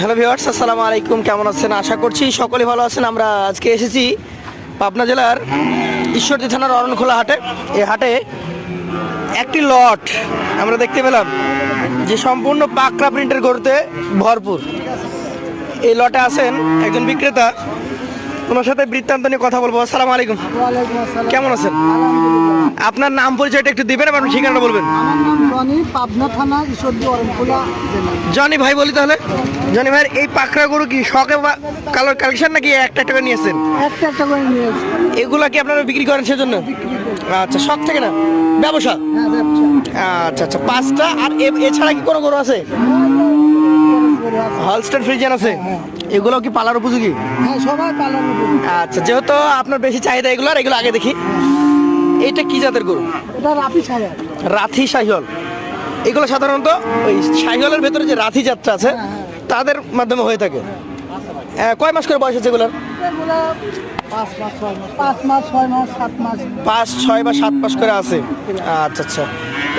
Hello viewers আসসালামু আলাইকুম। কেমন আছেন? আশা করছি সকলে ভালো আছেন। আমরা আজকে এসেছি পাবনা জেলার ঈশ্বরদী থানার অরণখোলা হাটে। এই হাটে একটি লট আমরা দেখতে পেলাম, যে সম্পূর্ণ পাকড়া প্রিন্টের গরুতে ভরপুর। এই লটে আছেন একজন বিক্রেতা ওনার সাথে বৃত্তান্ত নিয়ে কথা বলব। আসসালামু আলাইকুম। কেমন আছেন? আপনার নাম পরিচয়টা একটু দিবেন এবং ঠিকানাটা বলবেন। আমার নাম রনি পাবনা থানা ঈশ্বরদী অরণখোলা জনি ভাই বলি তাহলে। জনি ভাই এই পাকড়া গরু কি শখে কালার কালেকশন নাকি একটা একটা করে নিয়েছেন? একটা একটা করে নিয়েছি। এগুলা কি আপনারা বিক্রি করেন সেজন্য? করি। আচ্ছা শখ থেকে না? ব্যবসা? হ্যাঁ আচ্ছা আচ্ছা পাঁচটা। আর এছাড়া কি কোনো গরু আছে। হলস্টার ফ্রিজিয়ান আছে? হ্যাঁ। এগুলো কি পালার উপযোগী? হ্যাঁ সবাই পালন করি আচ্ছা যেহেতু আপনার বেশি চাহিদা এগুলো আর এগুলো আগে দেখি। এইটা কি জাতের গরু? এটা রাথি শাহিওয়াল এগুলো সাধারণত ওই শাহিওয়ালের ভেতরে যে রাথি জাতটা আছে হ্যাঁ, হ্যাঁ। তাদের মাধ্যমে হয়ে থাকে। কয় মাস করে বয়স আছে এগুলোর? পাঁচ ছয় বা সাত মাস করে আছে। আচ্ছা আচ্ছা।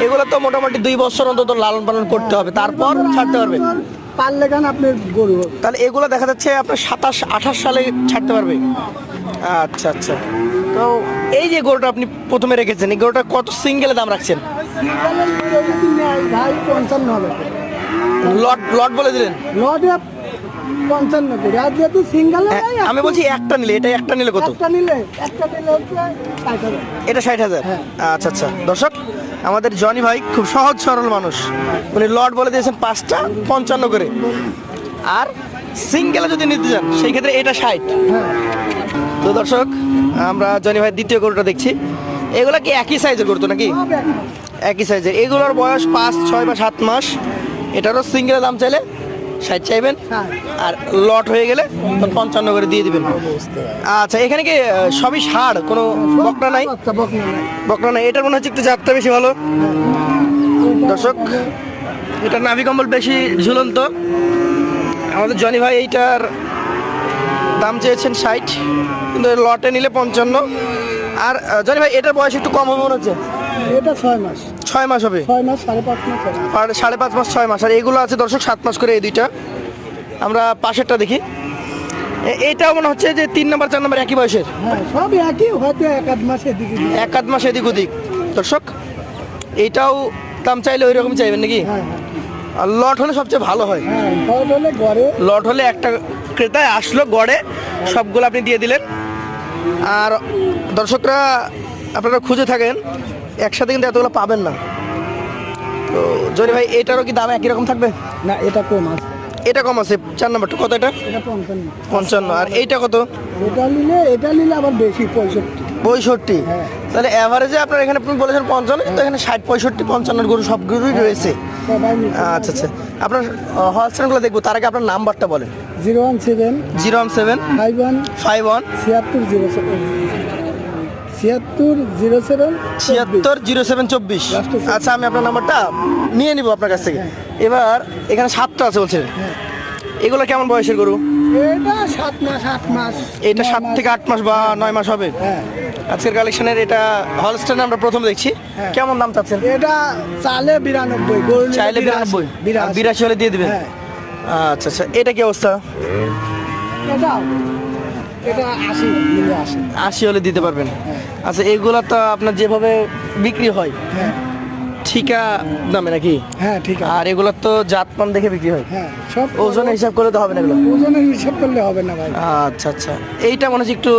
এগুলো তো মোটামুটি দুই বছর অন্তত লালন পালন করতে হবে। তারপর ছাড়তে পারবে? পারলে কেন আপনি গরু? হবে। তাহলে এগুলো দেখা যাচ্ছে আপনার সাতাশ আঠাশ সালে ছাড়তে পারবে। আচ্ছা আচ্ছা। তো এই যে গরুটা আপনি প্রথমে রেখেছেন এই গরুটা কত সিঙ্গেলে দাম রাখছেন? পঞ্চান্ন হবে। লট লট বলে দিলেন? লটে পঞ্চান্ন করে। আর যেহেতু সিঙ্গেলে আমি বলছি একটা নিলে এটা একটা নিলে কত? একটা নিলে একটা নিলে এটা ষাট হাজার? হ্যাঁ। আচ্ছা আচ্ছা। দর্শক আমাদের জনি ভাই খুব সহজ সরল মানুষ। উনি লট বলে দিয়েছেন পাঁচটা, পঞ্চান্ন করে। আর সিঙ্গেলে যদি নিতে চান সেই ক্ষেত্রে এটা ষাট। তো দর্শক, আমরা জনি ভাই দ্বিতীয় গরুটা দেখছি। এগুলো কি একই সাইজের গরু নাকি। একই সাইজের এগুলোর বয়স পাঁচ, ছয় বা সাত মাস। এটারও সিঙ্গেলের দাম চাইলে ষাট চাইবেন? আর লট হয়ে গেলে তখন পঞ্চান্ন করে দিয়ে দিবেন। আচ্ছা এখানে কি সবই সার? কোনো বকনা নাই? বকনা নাই। এটার মনে হচ্ছে একটু জাতটা বেশি ভালো। দর্শক এটা নাভি কম্বল বেশি ঝুলন্ত। আমাদের জনি ভাই এইটার দাম চেয়েছেন ষাট কিন্তু লটে নিলে পঞ্চান্ন। আর জনি ভাই এটার বয়স একটু কম হবে মনে হচ্ছে? এটা ছয় মাস। ছয় মাস হবে? ছয় মাস সাড়ে পাঁচ মাস আর সাড়ে পাঁচ মাস ছয় মাস। আর এগুলো আছে দর্শক সাত মাস করে এই দুইটা। আমরা পাশেরটা দেখি। এইটাও মনে হচ্ছে যে তিন নম্বর চার নম্বর একই বয়সের? হ্যাঁ সব একই হয়তো এক আধ মাস এদিকে এক আধ মাস এদিক ওদিক। দর্শক এইটাও দাম চাইলে ওই রকম চাইবেন নাকি? হ্যাঁ আর লট হলে সবচেয়ে ভালো হয়। হ্যাঁ লট হলে একটা ক্রেতায় আসলো গড়ে সবগুলো আপনি দিয়ে দিলেন। আর দর্শকরা আপনারা খুঁজে থাকেন। একসাথে কিন্তু এতগুলো পাবেন না। তো জনি ভাই এটারও কি দাম একই রকম থাকবে? না এটা কম আছে। এটা কম আছে চার নম্বরটা কত এটা? পঞ্চান্ন। আর এইটা কত? এটা নিলে এটা নিলে আবার বেশি পঁয়ষট্টি। পঁয়ষট্টি? হ্যাঁ। তাহলে অ্যাভারেজে আপনার এখানে আপনি বলেছেন পঞ্চান্ন কিন্তু এখানে ষাট পঁয়ষট্টি পঞ্চান্ন গরু সব গরুই রয়েছে। আচ্ছা আচ্ছা। আপনার হলস্টেনগুলো দেখব তার আগে আপনার নাম্বারটা বলেন। Zero one seven zero one seven five one five one ছিয়াত্তর জিরো সেভেন ছিয়াত্তর জিরো সেভেন ছিয়াত্তর জিরো সেভেন চব্বিশ। আচ্ছা আমি আপনার নাম্বারটা নিয়ে নিব আপনার কাছ থেকে। এবার এখানে সাতটা আছে বলছেন। এগুলো কেমন বয়সের গরু? এটা সাত মাস আট মাস। এটা সাত থেকে আট মাস বা নয় মাস হবে? হ্যাঁ। আজকের কালেকশনের এটা হলস্টেন আমরা প্রথম দেখছি। হ্যাঁ। কেমন দাম চাচ্ছেন? এটা চালে বিরানব্বই চাইলে বিরানব্বই। বিরাশি। হলে দিয়ে দিবেন? হ্যাঁ। আচ্ছা আচ্ছা। এটা কি অবস্থা? এটা আশি নিলে আশি আশি হলে দিতে পারবেন। হ্যাঁ। আচ্ছা এইগুলা তো আপনার যেভাবে বিক্রি হয় হ্যাঁ। ঠিকা দামে নাকি? হ্যাঁ ঠিক। আর এগুলোর তো জাত জাতমান দেখে বিক্রি হয়। হ্যাঁ সব ওজনে হিসাব করলে তো হবে না এগুলো। ওজনের হিসাব করলে হবে না ভাই। আচ্ছা আচ্ছা। এইটা মনে হচ্ছে একটু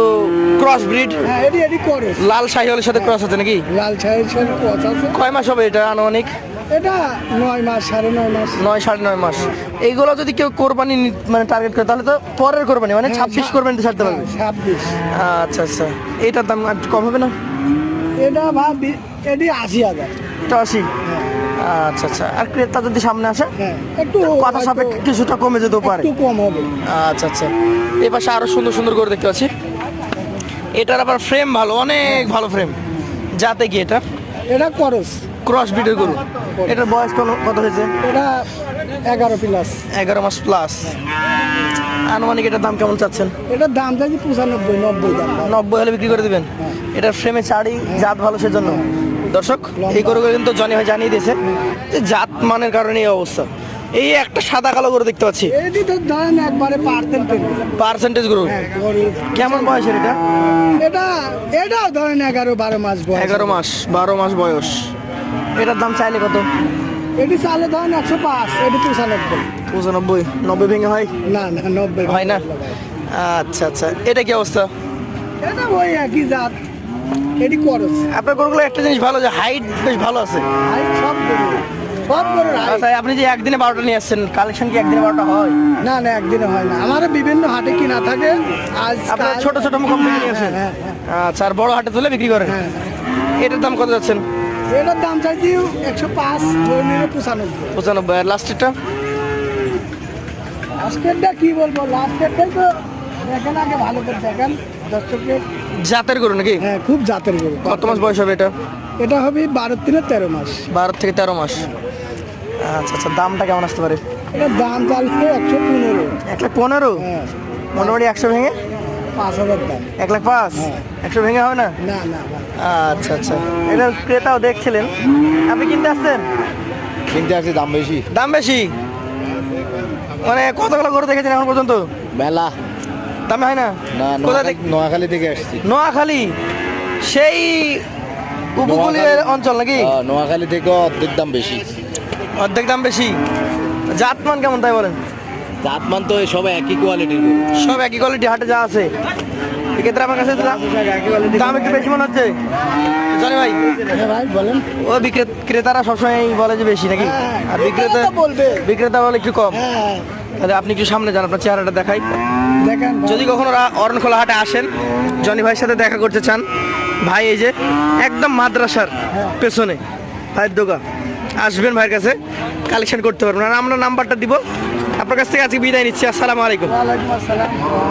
ক্রস ব্রিড হ্যাঁ এটি এটি করে লাল শাহিওয়ালের সাথে ক্রস আছে নাকি? লাল ছায়ের সাথে আছে। কয় মাস হবে এটা আনুমানিক? এটা নয় মাস সাড়ে নয় মাস। নয় সাড়ে নয় মাস। এইগুলো যদি কেউ কোরবানি মানে টার্গেট করে তাহলে তো পরের কোরবানি মানে হ্যাঁ, ছাব্বিশ কোরবানিতে ছাড়তে পারবে। ছাব্বিশ। আচ্ছা আচ্ছা। এইটার দাম আর কম হবে না? এটা ভাবি এটি আশি হাজার। এটা আশি? আচ্ছা আচ্ছা। আর ক্রেতা যদি সামনে আসে? হ্যাঁ একটু কথা সাপেক্ষে কিছুটা কমে যেতেও পারে। একটু কম হবে। আচ্ছা আচ্ছা। এই পাশে আরও সুন্দর সুন্দর করে দেখতে পাচ্ছি। এটার আবার ফ্রেম ভালো অনেক ভালো ফ্রেম যাতে কি এটা? এটা করস। ক্রস বিটের গরু। এটার বয়স কোন কত হয়েছে? এটা এগারো প্লাস এগারো মাস প্লাস আনুমানিক এটার দাম কেমন চাচ্ছেন? এটার দাম চাইছি পঁচানব্বই নব্বই দাম। নব্বই হলে বিক্রি করে দিবেন? এটার ফ্রেমে চাড়ি জাত ভালো সেজন্য? দর্শক এই গরুগুলো কিন্তু জনি ভাই জানিয়ে দিয়েছে যে জাত মানের কারণে এই অবস্থা। এই একটা সাদা কালো গরু দেখতে পাচ্ছি। এটি তো একবারে পার্সেন্টেজ পার্সেন্টেজ গরু। হ্যাঁ গরু। কেমন বয়সের এটা? এটা এটাও ধরেন এগারো বারো মাস বয়স। এগারো মাস বারো মাস বয়স। এটার দাম চাইলে কত? এটি চালে ধরেন একশো পাঁচ এটি পঁচানব্বই পঁচানব্বই নব্বই ভেঙে হয়? না না নব্বই হয় না? আচ্ছা আচ্ছা। এটা কি অবস্থা? এটা ওই একই জাত। এটি খরচ আপনার গরুগুলো একটা জিনিস ভালো যে হাইট বেশ ভালো আছে। হাই সব সব গরুর আচ্ছা আপনি যে একদিনে বারোটা নিয়ে আসছেন কালেকশন কি একদিনে বারোটা হয়? না না একদিনে হয় না। আমার বিভিন্ন হাটে কিনা থাকে। আজ আপনার ছোট ছোট মুখ নিয়ে আসেন? হ্যাঁ, হ্যাঁ, আচ্ছা আর বড় হাটে তুলে বিক্রি করেন? হ্যাঁ, এটার দাম কত যাচ্ছেন? এটার দাম চাইছি একশো পাঁচ ধরে নিলে পঁচানব্বই। পঁচানব্বই আর লাস্টেরটা লাস্টেরটা কি বলব? লাস্টেরটাই তো দেখেন আগে ভালো করে দেখেন দর্শকের জাতের গরু নাকি? হ্যাঁ খুব জাতের গরু। কত মাস বয়স হবে এটা? এটা হবে বারো তিনে তেরো মাস। বারো থেকে তেরো মাস। আচ্ছা আচ্ছা দামটা কেমন আসতে পারে? এটার দাম চালছে একশো পনেরো। এক লাখ পনেরো? হ্যাঁ। মোটামুটি একশো ভেঙে? পাঁচ হাজার দাম। এক লাখ পাঁচ? হ্যাঁ। একশো ভেঙে হবে না? না না না। আচ্ছা আচ্ছা। এটা ক্রেতাও দেখছিলেন। আপনি কিনতে আসছেন? কিনতে আসছে দাম বেশি। দাম বেশি? মানে কতগুলো গরু দেখেছেন এখন পর্যন্ত? মেলা। দামে হয় না? না কোথা থেকে নোয়াখালী- নোয়াখালী থেকে আসছি। নোয়াখালী? সেই উপকূলীয় অঞ্চল নাকি? নোয়াখালী থেকে অর্ধেক দাম বেশি। অর্ধেক দাম বেশি। জাতমান কেমন তাই বলেন? জাতমান তো সবাই একই কোয়ালিটির সব একই কোয়ালিটি হাটে যা আছে। এক্ষেত্রে আমার কাছে দাম দাম একটু বেশি মনে হচ্ছে। জানি ভাই। হ্যাঁ ভাই বলেন। ও বিক্রে- ক্রেতারা সবসময় বলে যে বেশি নাকি? হ্যাঁ, আর বিক্রেতা বিক্রেতা বলবে। বিক্রেতা বলে একটু কম। হ্যাঁ। তাহলে আপনি একটু সামনে যান আপনার চেহারাটা দেখাই। দেখেন যদি কখনো অরণখোলা হাটে আসেন জনি ভাইয়ের সাথে দেখা করতে চান ভাই এই যে একদম মাদ্রাসার পেছনে ভাইয়ের দোকান। আসবেন ভাইয়ের কাছে কালেকশন করতে পারবেন। আর আমরা নাম্বারটা দিব। আপনার কাছ থেকে আজকে বিদায় নিচ্ছি। আসসালামু আলাইকুম।